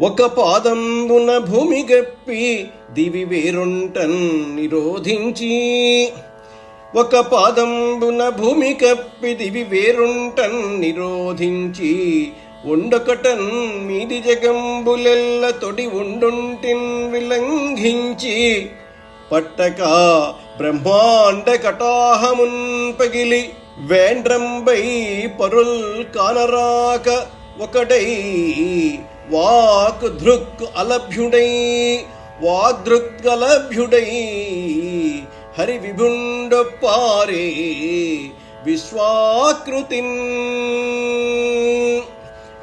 ఒక పాదంబున భూమి గప్పి దివి వేరుంటన్ నిరోధించి. ఒక పాదంబున భూమి కప్పి దివి వేరుంటన్ నిరోధించి. ఉండొకటన్ మీది జగంబులెల్ల తొడి ఉండుంటిన్ విలంఘించి. పట్టక బ్రహ్మాండ కటాహమున్ పగిలి వేండ్రంబై పరుల్ కానరాక ఒకడై వాక్ దృక్ అలభ్యుడై వాగ్దృక్ అలభ్యుడై హరి పారే విశ్వాకృతి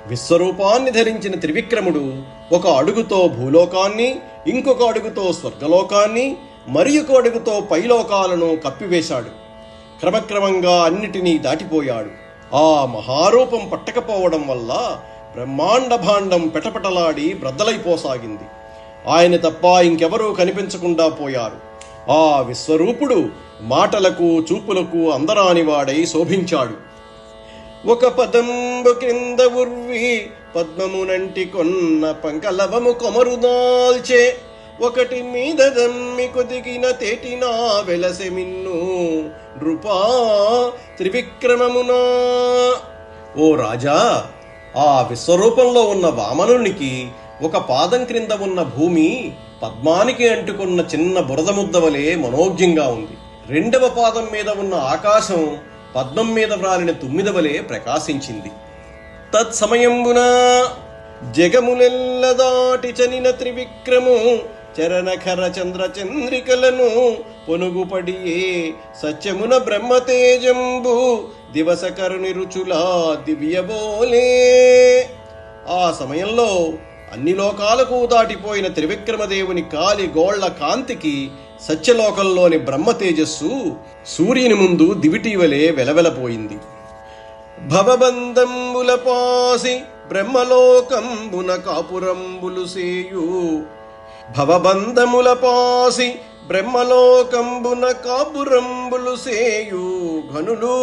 విశ్వరూపాన్ని ధరించిన త్రివిక్రముడు ఒక అడుగుతో భూలోకాన్ని ఇంకొక అడుగుతో స్వర్గలోకాన్ని మరి ఒక అడుగుతో పైలోకాలను కప్పివేశాడు. క్రమక్రమంగా అన్నిటినీ దాటిపోయాడు. ఆ మహారూపం పట్టకపోవడం వల్ల బ్రహ్మాండ భాండం పెటపెటలాడి బ్రద్దలైపోసాగింది. ఆయన తప్ప ఇంకెవరూ కనిపించకుండా పోయారు. ఆ విశ్వరూపుడు మాటలకు చూపులకు అందరానివాడై శోభించాడు. ఒక పదంబు క్రింద ఉర్వి పద్మమునంటి కొన్న పంకలవము కొమరుదాల్చే ఒకటి మీద దమ్మి కొదిగిన తేటినా వెలసె మిన్ను నృపా త్రివిక్రమమునా. ఓ రాజా ఆ విశ్వరూపంలో ఉన్న వామనునికి ఒక పాదం క్రింద ఉన్న భూమి పద్మానికి అంటుకున్న చిన్న బురద ముద్ద వలె మనోజ్ఞంగా ఉంది. రెండవ పాదం మీద ఉన్న ఆకాశం పద్మం మీద వ్రాలిన తుమ్మిద వలె ప్రకాశించింది. తత్సమయంబున జగములెల్ల దాటి చనిన త్రివిక్రము చరణఖర చంద్ర చంద్రికలను పొనుగుపడియే సత్యమున బ్రహ్మతేజంబు దివసకరుని రుచులా దివ్యబోలే ఆ సమయంలో అన్ని లోకాలకు దాటిపోయిన త్రివిక్రమదేవుని కాలి గోళ్ళ కాంతికి సత్యలోకంలోని బ్రహ్మ తేజస్సు సూర్యుని ముందు దివిటీవలే వెలవెలపోయింది. భవబంధంబుల పాసి బ్రహ్మలోకంబున కాపురంబులు సేయు భవబంధముల పాసి బ్రహ్మలోకంబున కాపురంబులు సేయు ఘనులు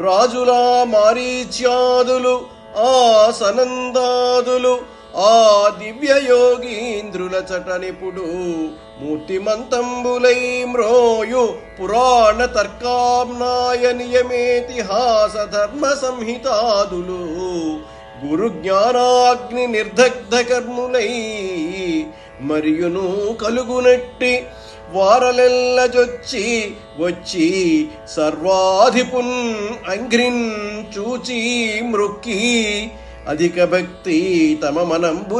రాజులా మారీచ్యాదులు ఆ సనందాదులు ఆ దివ్య యోగీంద్రుల చటనిపుడు మూర్తిమంతంబులై మ్రోయు పురాణ తర్కాంనాయ నియమేతిహాస ధర్మ సంహితాదులు గురు జ్ఞానాగ్ని నిర్దగ్ధ కర్ములై మరియును కలుగునట్టి వారలెల్లజొచ్చి వచ్చి సర్వాధిపున్ అంగ్రిన్ చూచి మృక్కి అధిక భక్తి తమ మనంబు